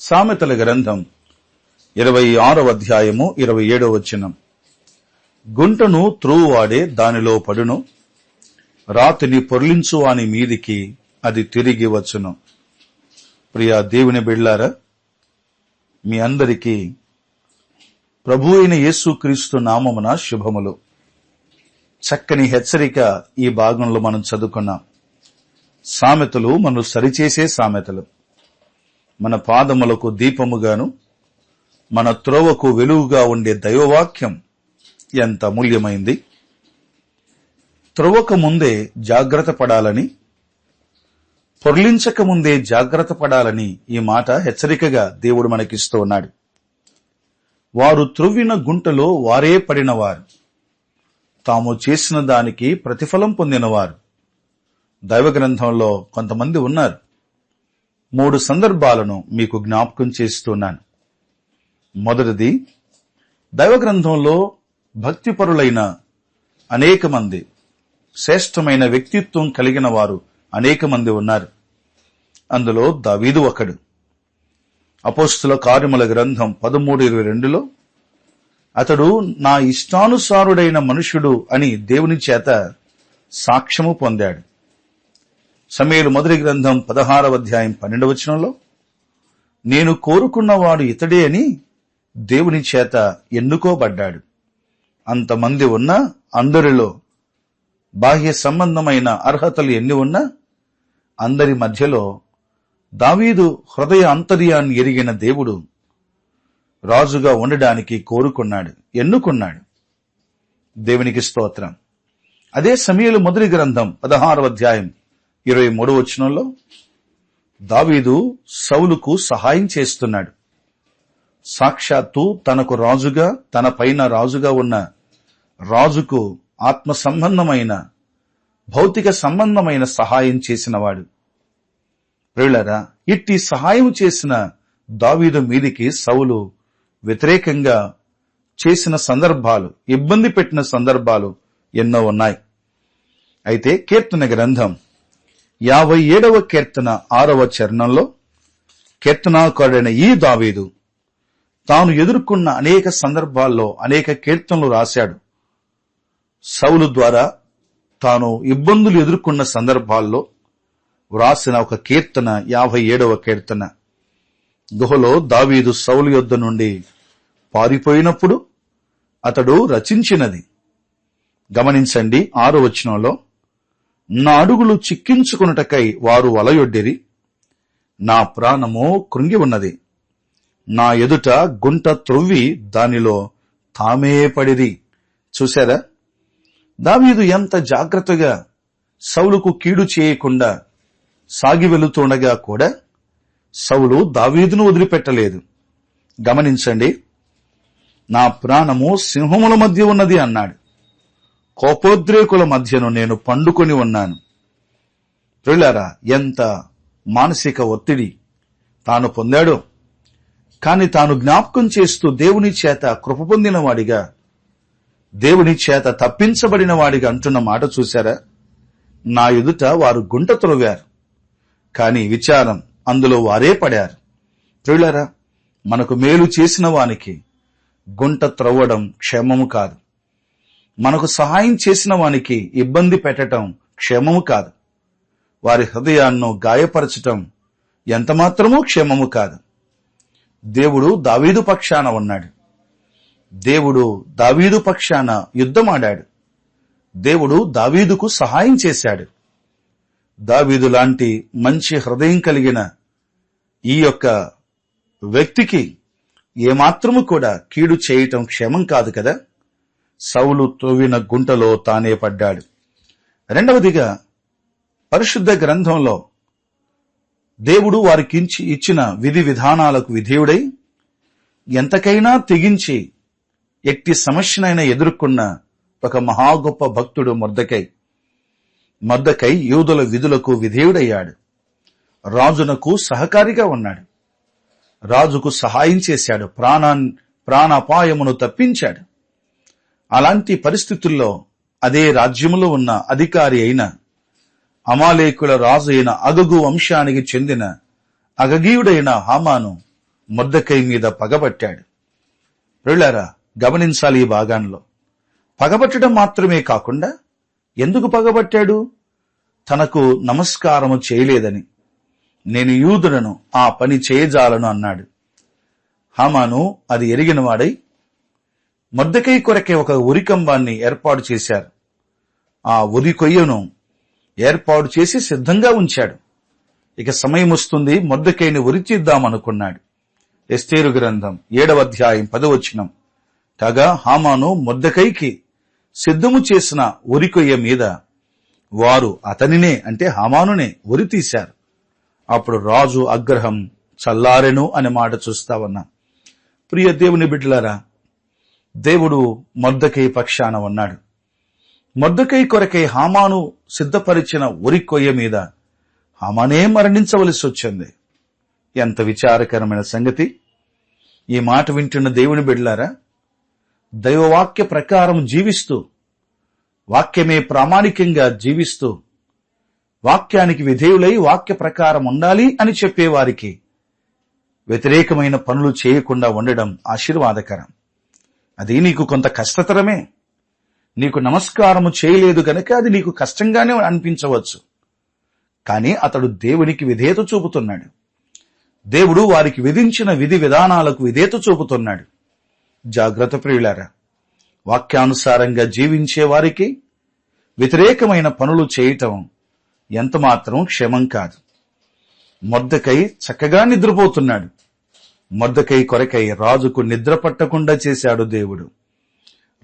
సామెతల గ్రంథం ఇరవై ఆరవ అధ్యాయము ఇరవై ఏడవ వచనం. గుంటను త్రువువాడే దానిలో పడును రాతిని పొర్లించు అని మీదికి అది తిరిగి వచ్చును. ప్రియా దేవుని బిళ్ళారా మీ అందరికీ ప్రభు అయిన యేసుక్రీస్తు నామమున శుభములు. చక్కని హెచ్చరిక ఈ భాగంలో మనం చదువుకున్నాం. సామెతలు మనం సరిచేసే సామెతలు. మన పాదములకు దీపముగాను మన త్రోవకు వెలుగుగా ఉండే దైవవాక్యం ఎంత అమూల్యమైంది. త్రోవక ముందే జాగ్రత్త పడాలని పొర్లించక ముందే జాగ్రత్త పడాలని ఈ మాట హెచ్చరికగా దేవుడు మనకిస్తూ ఉన్నాడు వారు త్రువ్విన గుంటలో వారే పడినవారు. తాము చేసిన దానికి ప్రతిఫలం పొందినవారు. దైవ గ్రంథంలో కొంతమంది ఉన్నారు. మూడు సందర్భాలను మీకు జ్ఞాపకం చేస్తున్నాను. మొదటిది దైవ గ్రంథంలో భక్తిపరులైన అనేక మంది శ్రేష్టమైన వ్యక్తిత్వం కలిగిన వారు అనేక మంది ఉన్నారు. అందులో దావీదు ఒకడు. అపోస్తుల కార్యముల గ్రంథం పదమూడు ఇరవై రెండులో అతడు నా ఇష్టానుసారుడైన మనుషుడు అని దేవుని చేత సాక్ష్యము పొందాడు. సమయలు మొదటి గ్రంథం పదహారవ అధ్యాయం పన్నెండవ వచనంలో నేను కోరుకున్నవాడు ఇతడే అని దేవుని చేత ఎన్నుకోబడ్డాడు. అంతమంది ఉన్నా అందరిలో బాహ్య సంబంధమైన అర్హతలు ఎన్ని ఉన్నా అందరి మధ్యలో దావీదు హృదయ అంతర్యాన్ని ఎరిగిన దేవుడు రాజుగా ఉండడానికి కోరుకున్నాడు ఎన్నుకున్నాడు. దేవునికి స్తోత్రం. అదే సమయంలో మొదటి గ్రంథం పదహారవ అధ్యాయం ఇరవై మూడో వచనంలో దావీదు సౌలుకు సహాయం చేస్తున్నాడు. సాక్షాత్తు తనకు రాజుగా తన పైన రాజుగా ఉన్న రాజుకు ఆత్మ సంబంధమైన భౌతిక సంబంధమైన సహాయం చేసినవాడు. ప్రియులరా ఇట్టి సహాయం చేసిన దావీదు మీదికి సౌలు వ్యతిరేకంగా చేసిన సందర్భాలు ఇబ్బంది పెట్టిన సందర్భాలు ఎన్నో ఉన్నాయి. అయితే కీర్తన గ్రంథం యాభై ఏడవ కీర్తన ఆరవ చరణంలో కీర్తనాకారుడైన ఈ దావీదు తాను ఎదుర్కొన్న అనేక సందర్భాల్లో అనేక కీర్తనలు రాశాడు. సౌలు ద్వారా తాను ఇబ్బందులు ఎదుర్కొన్న సందర్భాల్లో వ్రాసిన ఒక కీర్తన యాభై ఏడవ కీర్తన. గుహలో దావీదు సౌలు యొద్ద నుండి పారిపోయినప్పుడు అతడు రచించినది. గమనించండి ఆరు వచనంలో నా అడుగులు చిక్కించుకున్నటకై వారు వలయొడ్డిరి. నా ప్రాణము కృంగి ఉన్నది. నా ఎదుట గుంట త్రొవ్వి దానిలో తామే పడిరి. చూశారా? దావీదు ఎంత జాగ్రత్తగా సౌలుకు కీడు చేయకుండా సాగి వెళుతుండగా కూడా సౌలు దావీదును వదిలిపెట్టలేదు. గమనించండి నా ప్రాణము సింహముల మధ్య ఉన్నది అన్నాడు. కోపోద్రేకుల మధ్యను నేను పండుకొని ఉన్నాను. ప్రియులారా ఎంత మానసిక ఒత్తిడి తాను పొందాడో. కాని తాను జ్ఞాపకం చేస్తూ దేవుని చేత కృప పొందినవాడిగా దేవుని చేత తప్పించబడిన వాడిగా అంటున్న మాట చూశారా? నా ఎదుట వారు గుంట త్రొవ్వారు కాని విచారం అందులో వారే పడారు. ప్రియులరా మనకు మేలు చేసిన వానికి గుంట త్రవ్వడం క్షేమము కాదు. మనకు సహాయం చేసిన వానికి ఇబ్బంది పెట్టడం క్షేమము కాదు. వారి హృదయాన్ని గాయపరచటం ఎంతమాత్రమూ క్షేమము కాదు. దేవుడు దావీదు పక్షాన ఉన్నాడు. దేవుడు దావీదు పక్షాన యుద్ధమాడాడు. దేవుడు దావీదుకు సహాయం చేశాడు. దావీదు లాంటి మంచి హృదయం కలిగిన ఈ యొక్క వ్యక్తికి ఏమాత్రము కూడా కీడు చేయటం క్షేమం కాదు కదా? సౌలు తోవిన గుంటలో తానే పడ్డాడు. రెండవదిగా పరిశుద్ధ గ్రంథంలో దేవుడు వారికించి ఇచ్చిన విధి విధానాలకు విధేయుడై ఎంతకైనా తెగించి ఎట్టి సమస్యనైనా ఎదుర్కొన్న ఒక మహా గొప్ప భక్తుడు మొద్దకై మొద్దకై యూదుల విధులకు విధేయుడయ్యాడు. రాజునకు సహకారిగా ఉన్నాడు. రాజుకు సహాయం చేశాడు. ప్రాణా ప్రాణాపాయమును తప్పించాడు. అలాంటి పరిస్థితుల్లో అదే రాజ్యములో ఉన్న అధికారి అయిన అమాలేకుల రాజు అయిన అగగు వంశానికి చెందిన అగగీయుడైన హామాను మొద్దకై మీద పగబట్టాడు. ప్రియులారా గమనించాలి ఈ భాగాల్లో పగబట్టడం మాత్రమే కాకుండా ఎందుకు పగబట్టాడు? తనకు నమస్కారము చేయలేదని. నేను యూదులను ఆ పని చేయజాలను అన్నాడు. హామాను అది ఎరిగిన వాడై మొద్దకై కొరకే ఒక ఉరికంబాన్ని ఏర్పాటు చేశారు. ఆ ఉరి కొయ్యను ఏర్పాటు చేసి సిద్ధంగా ఉంచాడు. ఇక సమయం వస్తుంది మొద్దకైని ఉరిచిద్దామనుకున్నాడు ఎస్తేరు గ్రంథం ఏడవ అధ్యాయం పదవచనం కాగా హామాను మొద్దకైకి సిద్ధము చేసిన ఉరికొయ్య మీద వారు అతనినే అంటే హామానునే ఉరి తీశారు. అప్పుడు రాజు ఆగ్రహం చల్లారెను అనే మాట చూస్తా ఉన్నా. ప్రియ దేవుని బిడ్డలారా దేవుడు మొద్దకై పక్షాన ఉన్నాడు. మొద్దకై కొరకై హామాను సిద్ధపరిచిన ఉరి కొయ్య మీద హామానే మరణించవలసి వచ్చింది. ఎంత విచారకరమైన సంగతి. ఈ మాట వింటున్న దేవుని బిడ్లారా దైవవాక్య ప్రకారం జీవిస్తూ వాక్యమే ప్రామాణికంగా జీవిస్తూ వాక్యానికి విధేయులై వాక్య ప్రకారం ఉండాలి అని చెప్పేవారికి వ్యతిరేకమైన పనులు చేయకుండా ఉండడం ఆశీర్వాదకరం. అది నీకు కొంత కష్టతరమే. నీకు నమస్కారము చేయలేదు కనుక అది నీకు కష్టంగానే అనిపించవచ్చు. కానీ అతడు దేవునికి విధేయత చూపుతున్నాడు. దేవుడు వారికి విధించిన విధి విధానాలకు విధేయత చూపుతున్నాడు. జాగ్రత్త ప్రియులారా వాక్యానుసారంగా జీవించే వారికి వ్యతిరేకమైన పనులు చేయటం ఎంత మాత్రం క్షేమం కాదు. మొద్దకై చక్కగా నిద్రపోతున్నాడు. మొద్దకై కొరకై రాజుకు నిద్ర పట్టకుండా చేశాడు దేవుడు.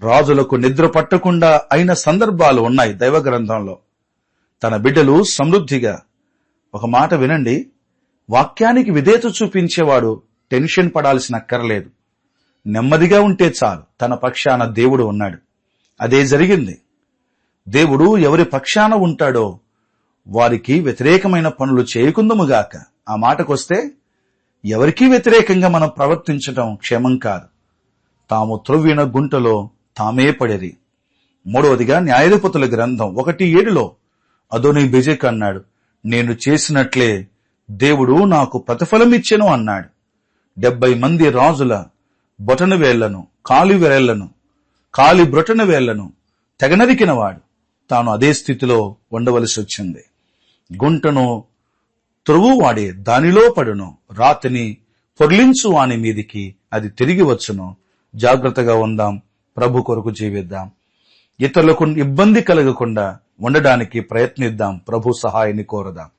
రాజులకు నిద్ర పట్టకుండా అయిన సందర్భాలు ఉన్నాయి దైవ గ్రంథంలో. తన బిడ్డలు సమృద్ధిగా. ఒక మాట వినండి. వాక్యానికి విధేత చూపించేవాడు టెన్షన్ పడాల్సిన అక్కర్లేదు. నెమ్మదిగా ఉంటే చాలు. తన పక్షాన దేవుడు ఉన్నాడు. అదే జరిగింది. దేవుడు ఎవరి పక్షాన ఉంటాడో వారికి వ్యతిరేకమైన పనులు చేయకుందముగాక. ఆ మాటకొస్తే ఎవరికీ వ్యతిరేకంగా మనం ప్రవర్తించటం క్షేమం కాదు. తాము త్రొవ్విన గుంటలో తామే పడేది. మూడవదిగా న్యాయాధిపతుల గ్రంథం ఒకటి ఏడులో అదోని బెజెక్ అన్నాడు నేను చేసినట్లే దేవుడు నాకు ప్రతిఫలం ఇచ్చెను అన్నాడు. డెబ్బై మంది రాజుల బొటన వేళ్ళను కాలి వేళ్ళను కాలి బ్రొటన వేళ్ళను తెగనరికినవాడు. తాను అదే స్థితిలో ఉండవలసి వచ్చింది గుంటను త్రువు వాడే దానిలో పడును. రాతిని పొర్లించు వాని మీదికి అది తిరిగి వచ్చును. జాగ్రత్తగా ఉందాం. ప్రభు కొరకు జీవిద్దాం. ఇతరులకు ఇబ్బంది కలగకుండా ఉండడానికి ప్రయత్నిద్దాం. ప్రభు సహాయాన్ని కోరదాం.